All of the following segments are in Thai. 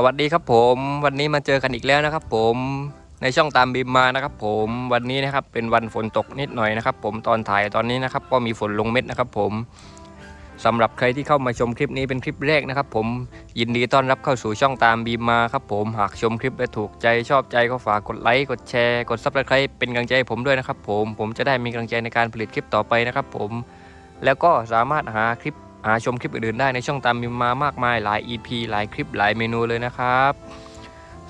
สวัสดีครับผมวันนี้มาเจอกันอีกแล้วนะครับ ผมในช่องตามบีมมานะครับ ผมวันนี้นะครับเป็นวันฝนตกนิดหน่อยนะครับ ผมตอนถ่ายตอนนี้นะครับ ก็มีฝนลงเม็ดนะครับ ผมสำหรับใครที่เข้ามาชมคลิปนี้เป็นคลิปแรกนะครับ ผมยินดีต้อนรับเข้าสู่ช่องตามบีมมาครับ ผมหากชมคลิปและถูกใจชอบใจก็ฝากกดไลค์กดแชร์กดซับสไครป์เป็นกำลังใจผมด้วยนะครับ ผมผมจะได้มีกำลังใจในการผลิตคลิปต่อไปนะครับ ผมแล้วก็สามารถหาคลิปาชมคลิปอื่นๆได้ในช่องตามมิมมามากมายหลาย EP หลายคลิปหลายเมนูเลยนะครับ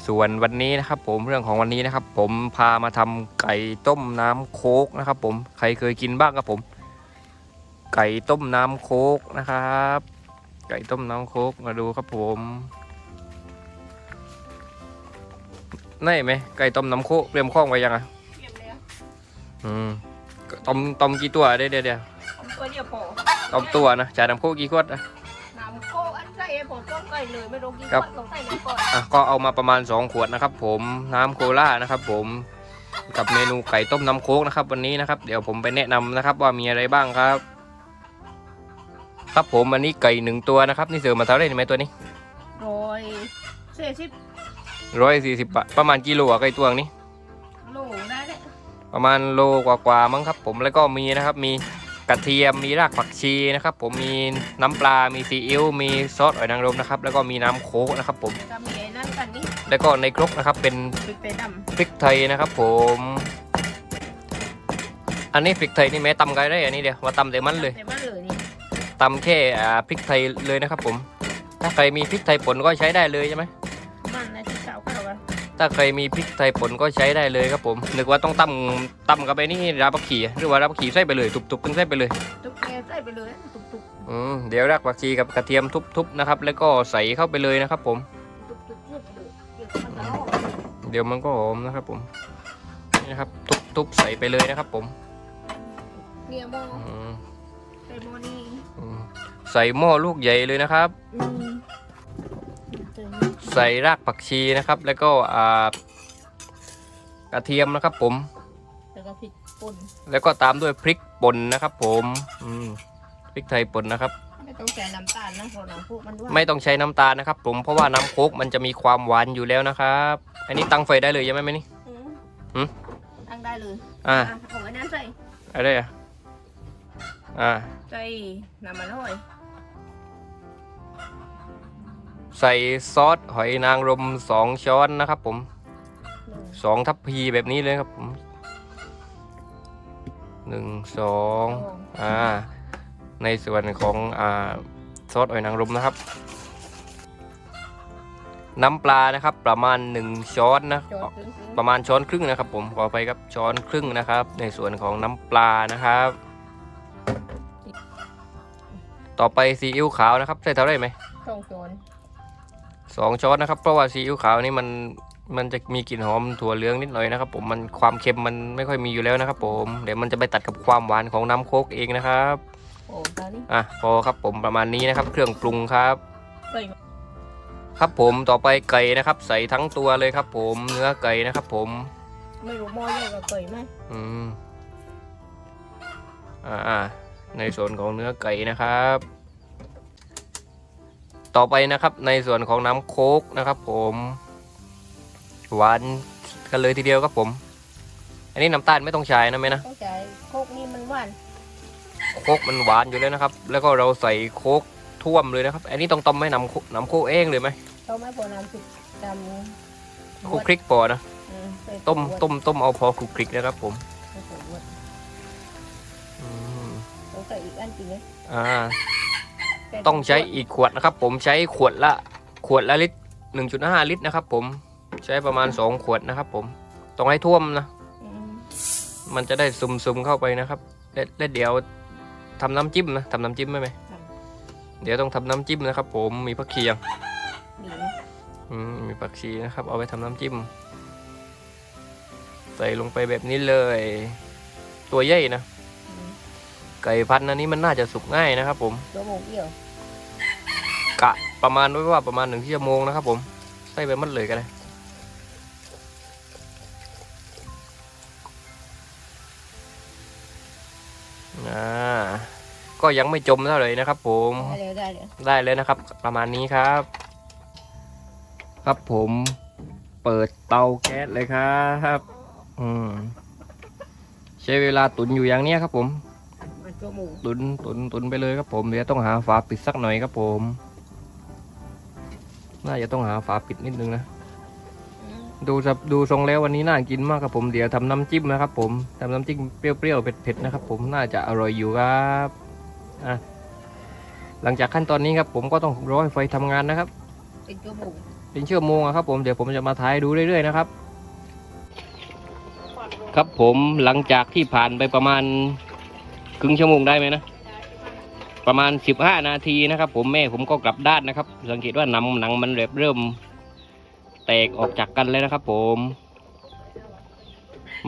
ส่วนวันนี้นะครับ ผมเรื่องของวันนี้นะครับ ผมพามาทำไก่ต้มน้ำโคกนะครับ ผมใครเคยกินบ้างครับผม ไก่ต้มน้ำโคกนะครับ ไก่ต้มน้ำโคกมาดูครับผมนี่ไหมไก่ต้มน้ำโคกเตรียมข้องไว้ยังอะเยี่ยมเลยอะอืมต้มต้มกี่ตัวเดี๋ยวเดี๋ยวเดี๋ยวผมตัวเดียวพอ ต้มตัวนะจ่ายน้ำโคกกี่ขวดอะน้ำโค้กอันใส่ให้ผมต้มไก่เลยไม่รู้กี่ครับขวดลงใส่น้ำก่อนอะก็เอามาประมาณ 2 ขวดนะครับ ผมน้ำโคล่านะครับ ผมกับเมนูไก่ต้มน้ำโค้กนะครับ วันนี้นะครับ เดี๋ยวผมไปแนะนำนะครับ ว่ามีอะไรบ้างครับ ครับผมอันนี้ไก่หนึ่งตัวนะครับ นี่เสือมาเท่าไหร่ไหมตัวนี้โรยเศษสิบร้อยสี่สิบาทประมาณกิโลอะไก่ตัวนี้โลได้เลยประมาณโลกว่าๆมั้งครับ ผมแล้วก็มีนะครับ มี กระเทียมมีรากผักชีนะครับ ผมมีน้ำปลา มีซีอิ๊วมีซอสหอยนางรมนะครับ แล้วก็มีน้ำโค้กนะครับ ผมจะมีไอ้นั่นกันนี่แล้วก็ในครกนะครับ เป็นพริกไทยดพริกไทยนะครับ ผม อันนี้พริกไทยนี่แม่ตำกันได้อันนี้เดียวมาตำแต่ำมันเลยแต่มันเลยนี่ตำแค่อ่าพริกไทยเลยนะครับ ผม ถ้าใครมีพริกไทยป่นก็ใช้ได้เลยใช่ไหม ถ้าใครมีพริกไทยป่นก็ใช้ได้เลยครับผมนึกว่าต้องตำตำกับไปนี่ราบักขีหรือว่าราบักขีใส่ไปเลย ตุบๆตึงใส่ไปเลยทุกแกใส่ไปเลยตุกอืมเดี๋ยวรากผักชีกับกระเทียมทุบๆนะครับ แล้วก็ใส่เข้าไปเลยนะครับผมๆตุกๆตุกๆเลยเดี๋ยวมันจะออกเดี๋ยวมันก็หอมนะครับผมนี่นะครับทุบๆใส่ไปเลยนะครับผมเนี่ยหม้ออืมใส่หม้อนี่อืมใส่หม้อลูกใหญ่เลยนะครับ อืมใส่นี่ ใส่รากผักชีนะครับ แล้วก็อ่ากระเทียมนะครับผม แล้วก็พริกป่นแล้วก็ตามด้วยพริกป่นนะครับ ผมอืมพริกไทยป่นนะครับ ไม่ต้องใส่น้ำตาลนะเพราะน้ำพวกมันด้วยไม่ต้องใช้น้ำตาลนะครับ ผมเพราะว่าน้ำโค้กมันจะมีความหวานอยู่แล้วนะครับ อันนี้ตั้งไฟได้เลยใช่ไหมไหมนี่ อืมหืม ตั้งได้เลยอ่าอะเอาไว้นั่นใส่อะไรอะอ่า ใส่น้ำมันห้อย ใส่ซอสหอยนางรมสองช้อนนะครับผมหนึ่งสองทัพพีแบบนี้เลยครับผมหนึ่งสองสองอ่าในส่วนของอ่าซอสหอยนางรมนะครับ น้ำปลานะครับประมาณ1ช้อนนะจอดครึ่งๆประมาณช้อนครึ่งนะครับ ผมขอไปครับช้อนครึ่งนะครับ ในส่วนของน้ำปลานะครับ ต่อไปซีอิ๊วขาวนะครับใส่เท่าไหรไหมสองช้อน สองช้อนนะครับเพราะว่าซีอิ๊วขาวนี่มันมันจะมีกลิ่นหอมถั่วเหลืองนิดหน่อยนะครับ ผมมันความเค็มมันไม่ค่อยมีอยู่แล้วนะครับ ผมเดี๋ยวมันจะไปตัดกับความหวานของน้ำโคกเองนะครับโอ้ตอนนี้อะพอครับผมประมาณนี้นะครับ เครื่องปรุงครับ ใส่ครับผมต่อไปไก่นะครับ ใส่ทั้งตัวเลยครับ ผมเนื้อไก่นะครับ ผมไม่รู้หม้อใหญ่กว่าเกยไหมอืมอ่าอ่าในส่วนของเนื้อไก่นะครับ ต่อไปนะครับ ในส่วนของน้ำโค้กนะครับ ผมหวานกันเลยทีเดียวครับผม อันนี้น้ำตาลไม่ต้องใช้นะแม่นะต้องใช้โคกนี่มันหวานโค้กมันหวานอยู่แล้วนะครับ แล้วก็เราใส่โค้กท่วมเลยนะครับ อันนี้ต้องต้มให้น้ำโคน้ำโค้กเองเลยไหมเขาไม่พอน้ำสุกดำคลุกคลิกพอนะอืมใส่ต้มขวดต้มต้มเอาพอคลุกคลิกนะครับ ผมใส่ขวดอืมต้องใส่อีกอันจริงไหมอ่าใส่ ต้องใช้อีกขวดนะครับ ผมใช้ขวดละขวดละลิตร1.5ลิตรนะครับ ผมใช้ประมาณ2ขวดนะครับ ผมต้องให้ท่วมนะอืมมันจะได้ซึมซึมๆเข้าไปนะครับและและเดี๋ยวทำน้ำจิ้มนะทำน้ำจิ้มไหมไหมเดี๋ยวต้องทำน้ำจิ้มนะครับ ผมมีผักชียังดีนะอืมมีผักชีนะครับ เอาไปทำน้ำจิ้ม ใส่ลงไปแบบนี้เลย ตัวใหญ่นะอืม ไก่พันธุ์อันนี้มันน่าจะสุกง่ายนะครับ ผมตัวหมูเอี่ยวกะประมาณไว้ว่าประมาณหนึ่งชั่วโมงนะครับ ผมใส่ไปหมัดเลยกันเลยอ่าก็ยังไม่จมเท่าไหร่นะครับ ผมได้เลยได้เลยได้เลยนะครับ ประมาณนี้ครับ ครับผมเปิดเตาแก๊สเลยครับ อืมใช้เวลาตุนอยู่อย่างเนี้ยครับผม มันชั่วโมงตุนตุนตุนไปเลยครับผมเดี๋ยวต้องหาฝาปิดสักหน่อยครับผม น่าจะต้องหาฝาปิดนิดนึงนะอืมดูจะดูทรงแล้ววันนี้น่ากินมากครับผมเดี๋ยวทำน้ำจิ้มนะครับ ผมทำน้ำจิ้มเปรี้ยวๆเผ็ดๆนะครับ ผมน่าจะอร่อยอยู่ครับอะหลังจากขั้นตอนนี้ครับผมก็ต้องรอให้ไฟทำงานนะครับเป็นชั่วโมงเป็นชั่วโมงอะครับ ผมเดี๋ยวผมจะมาถ่ายดูเรื่อยๆนะครับ ครับผมหลังจากที่ผ่านไปประมาณ ครึ่งชั่วโมงได้ไหมนะ ประมาณ 15 นาทีนะครับ ผมแม่ผมก็กลับด้านนะครับ สังเกตว่าหนังหนังมันแบบเริ่ม แตกออกจากกันเลยนะครับ ผม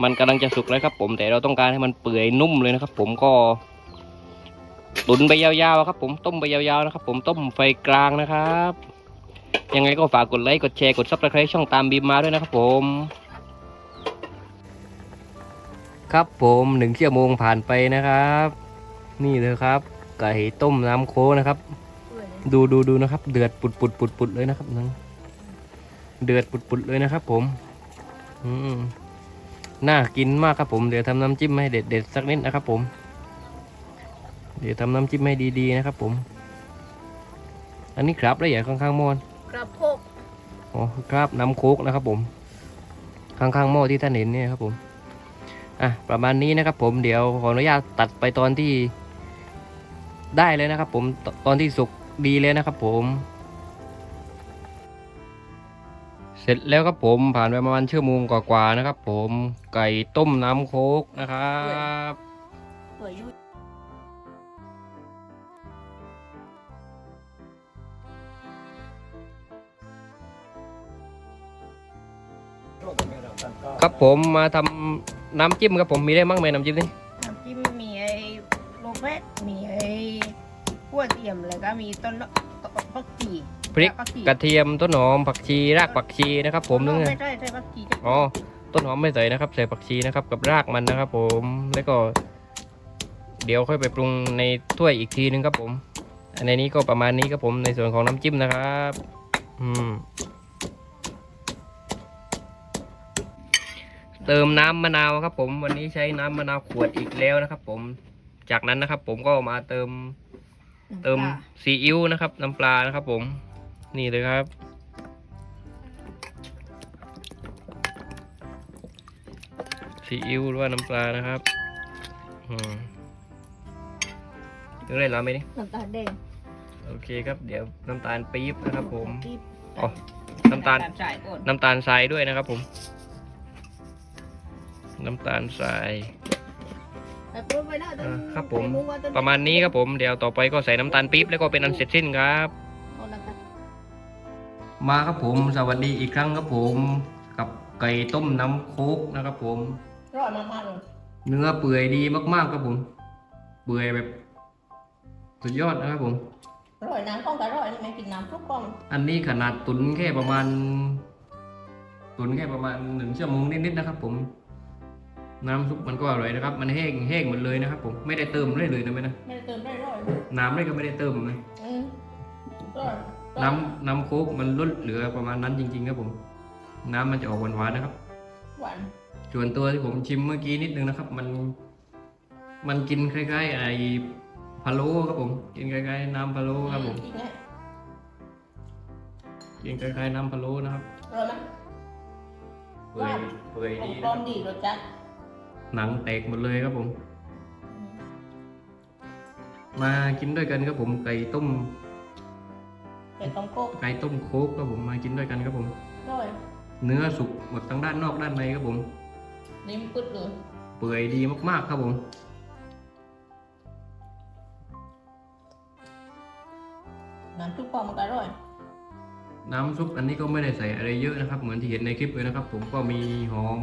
มันกำลังจะสุกแล้วครับ ผมแต่เราต้องการให้มันเปื่อยนุ่มเลยนะครับ ผมก็ ตุนไปยาวๆครับ ผมต้มไปยาวๆนะครับ ผมต้มไฟกลางนะครับ ยังไงก็ฝากกดไลค์กดแชร์กดซับสไครต์ช่องตามบีมมาด้วยนะครับ ผม ครับผมหนึ่งชั่วโมงผ่านไปนะครับ นี่เลยครับ ไก่ต้มน้ำโค้กนะครับเปื่อยเลยดูดูดูนะครับ เดือดปุดปุดปุดปุดเลยนะครับนังเดือดปุดปุดเลยนะครับ ผม อืมน่ากินมากครับผมเดี๋ยวทำน้ำจิ้มให้เด็ดเด็ดๆสักนิดนะครับ ผม เดี๋ยวทำน้ำจิ้มให้ดีๆนะครับ ผม อันนี้ครับละเอียดข้างๆหม้อกระโพกอ๋อครับน้ำโค้กนะครับ ผม ข้างๆหม้อที่ท่านเห็นเนี่ยครับผม อะประมาณนี้นะครับผมเดี๋ยวขออนุญาตตัดไปตอนที่ได้เลยนะครับ ผมตตอนที่สุกดีเลยนะครับ ผม เสร็จแล้วครับผมผ่านไปประมาณชั่วโมงกว่าๆนะครับ ผมไก่ต้มน้ำโคกนะครับครับผมมาทำ น้ำจิ้มครับผมมีได้มั่งไหมน้ำจิ้มนี่น้ำจิ้มมีไอ้โลเวสมีไอ้ขั่วเทียมแล้วก็มีต้นปักจีพริกปักจีกระเทียมต้นหอมผักชีรากผักชีนะครับ ผมนึงไม่ใช่ใช่ปักจีอ๋อต้นหอมไม่ใส่นะครับใส่ผักชีนะครับกับรากมันนะครับ ผมแล้วก็ เดี๋ยวค่อยไปปรุงในถ้วยอีกทีนึงครับผมอันในนี้ก็ประมาณนี้ครับผมในส่วนของน้ำจิ้มนะครับ อืม เติมน้ำมะนาวครับ ผมวันนี้ใช้น้ำมะนาวขวดอีกแล้วนะครับ ผมจากนั้นนะครับ ผมก็มาเติม เติมซีอิ๊วนะครับ น้ำปลานะครับ ผม นี่เลยครับ ซีอิ๊วหรือว่าน้ำปลานะครับอืมเรื่องอะไรแล้วไหมนี่น้ำตาลแดงโอเคครับ เดี๋ยวน้ำตาลปี๊บนะครับ ผมปี๊บอ๋อน้ำตาลใส่ก่อนน้ำตาลทรายด้วยนะครับ ผม น้ำตาลทรายแต่ปรุงไปแล้วต้นอ่าครับผมใส่หว่าต้นประมาณนี้ครับผม เดี๋ยวต่อไปก็ใส่น้ำตาลปี๊บแล้วก็เป็นอันเสร็จสิ้นครับเอาน้ำตาลมาครับผม สวัสดีอีกครั้งครับผม กับไก่ต้มน้ำโคกนะครับผมร้อนมากๆเลยเนื้อเปื่อยดีมากๆครับผม เปื่อยแบบ สุดยอดนะครับผมร้อยน้ำข้องกับร้อยนี่ไม่กินน้ำทุกข้อง อันนี้ขนาดตุนแค่ประมาณ ตุนแค่ประมาณหนึ่งชั่วโมงนิดๆนะครับผม น้ำซุปมันก็อร่อยนะครับ มันแห้งแห้งหมดเลยนะครับผม ไม่ได้เติมเลยเลยนะไม่นะ ไม่ได้เติมได้ร้อยน้ำเลยก็ไม่ได้เติมนะอืมร้อยน้ำน้ำโค้กมันลดเหลือประมาณนั้นจริงๆครับผม น้ำมันจะออกหวานๆนะครับ หวาน ส่วนตัวที่ผมชิมเมื่อกี้นิดนึงนะครับ มัน มันกินคล้ายๆ ไอ้พะโล้ครับผม กินคล้ายๆ น้ำพะโล้ครับผมอีกไงกินคล้ายๆ น้ำพะโล้นะครับร้อยไหมเปื่อยเปื่อยกลดีมนะกลมดีรสจัด หนังแตกหมดเลยครับผม มากินด้วยกันครับผมไก่ต้มเป็ดต้มโคกไก่ต้มโค้กครับผมมากินด้วยกันครับผมร้อยเนื้อสุกหมดทั้งด้านนอกด้านในครับผมนิ่มปึ๊ดเลยเปื่อยดีมากๆครับผมน้ำทุกข้องมันก็ร้อย น้ำซุปอันนี้ก็ไม่ได้ใส่อะไรเยอะนะครับ เหมือนที่เห็นในคลิปเลยนะครับ ผมก็มีหอม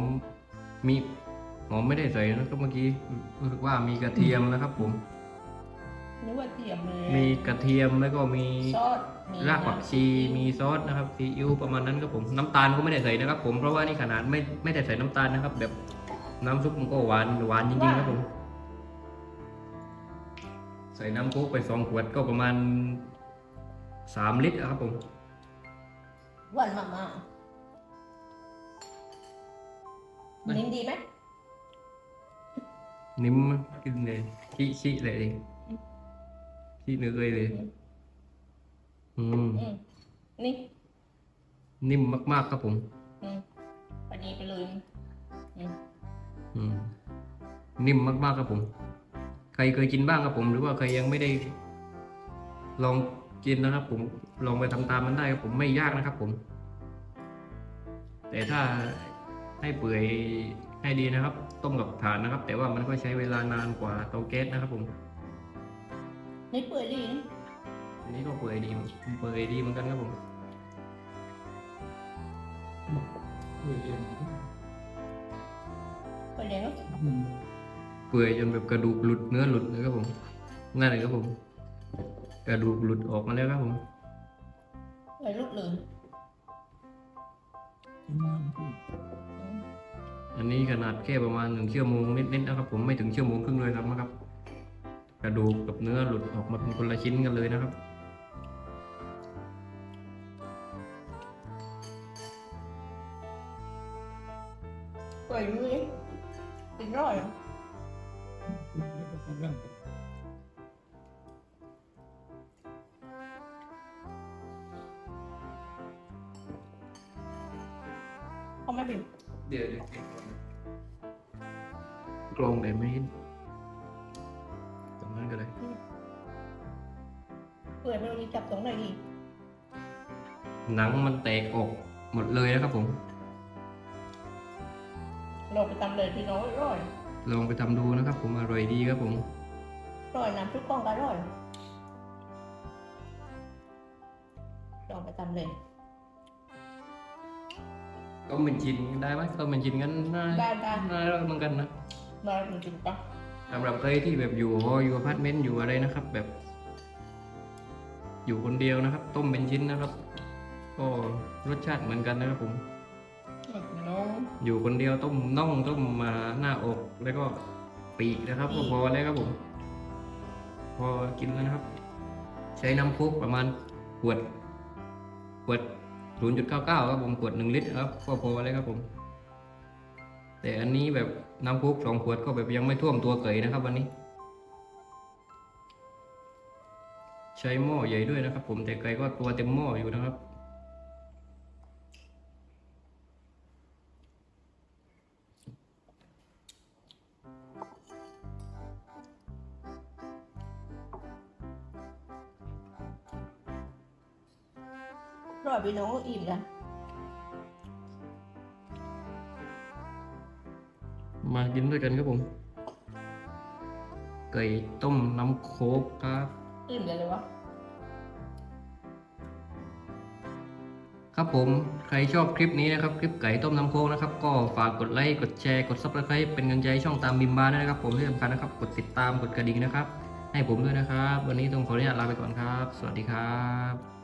มี หอมไม่ได้ใส่นะครับเมื่อกี้รู้สึกว่ามีกระเทียมนะครับ ผมนึกว่าเทียมเลยมีกระเทียมแล้วก็มีซอสมีรากผักชีมีซอสนะครับซีอิ๊วประมาณนั้นครับผมน้ำตาลก็ไม่ได้ใส่นะครับ ผมเพราะว่านี่ขนาดไม่ไม่ได้ใส่น้ำตาลนะครับ แบบน้ำซุปมันก็หวานหวานจริงๆครับผม ใส่น้ำโค้กไปสองขวดก็ประมาณสามลิตรอะครับผม หวานมากมาลิ้นดีไหม นิ่มกินเลยชี้ชี้เลยดิชี้เนื้อเลยเลยอืมอืมนี่ นิ่มมาก ๆ ครับผมอืมพอดีไปเลยอืมอืม นิ่มมาก ๆ ครับผม ใครเคยกินบ้างครับผม หรือว่าใครยังไม่ได้ ลองกินนะครับ ผม ลองไปทำตามมันได้ครับผมไม่ยากนะครับผม แต่ถ้าให้เปื่อย ให้ดีนะครับ ต้มกับถ่านนะครับ แต่ว่ามันก็ใช้เวลานานกว่าเตาแก๊สนะครับผมนี่เปื่อยดีนะอันนี้ก็เปื่อยดีเปื่อยดีเหมือนกันครับผมเปื่อยดีเนาะเปื่อยจนแบบกระดูกหลุดเนื้อหลุดเลยครับผมนั่นเลยครับผม กระดูกหลุดออกมาแล้วครับผมเปื่อยลุกเลย อืมอันนี้ขนาดแค่ประมาณหนึ่งชั่วโมงนิดๆนะครับ ผมไม่ถึงชั่วโมงครึ่งเลยครับนะครับ กระดูกกับเนื้อหลุดออกมาเป็นคนละชิ้นกันเลยนะครับเปื่อยมือกินร่อยเขาไม่เป็นเดี๋ยว กลองแต่ไม่เห็นตรงนั้นก็เลยเปื่อยไม่รู้จะจับตรงไหนดีหนังมันแตกออกหมดเลยนะครับผมเราไปตำเลยพี่น้องร่อยลองไปทำดูนะครับ ผมอร่อยดีครับผมร่อยน้ำชุบกล้องก็ร่อยลองไปตำเลยต้มเป็นชิ้นได้ไหมต้มเป็นชิ้นกันได้ได้ได้ได้แล้วเหมือนกันนะ มาจริงๆปะสำหรับใครที่แบบอยู่หออยู่อพาร์ตเมนต์อยู่อะไรนะครับ แบบ อยู่คนเดียวนะครับ ต้มเป็นชิ้นนะครับก็รสชาติเหมือนกันนะครับผมพี่น้องอยู่คนเดียวต้มน่องต้มมาหน้าอกแล้วก็ปีกนะครับปีก็กพอแล้วครับผม พอกินแล้วนะครับ ใช้น้ำพุประมาณขวดขวด 0.99 ครับผมขวดหนึ่งลิตรครับก็พอแล้วครับผม แต่อันนี้แบบ น้ำพุสองขวดก็แบบยังไม่ท่วมตัวเกยนะครับ วันนี้ ใช้หม้อใหญ่ด้วยนะครับ ผมแต่ไก่ก็ตัวเต็มหม้ออยู่นะครับ ไก่ต้มน้ำโค้กครับ อิ่มเลยเลยวะครับผมใครชอบคลิปนี้นะครับ คลิปไก่ต้มน้ำโค้กนะครับ ก็ฝากกดไลค์กดแชร์กดซับสไครป์เป็นกำลังใจให้ช่องตามบิมบาด้วยนะครับ ผมที่สำคัญนะครับ กดติดตามกดกระดิ่งนะครับ ให้ผมด้วยนะครับ วันนี้ต้องขออนุญาตลาไปก่อนครับ สวัสดีครับ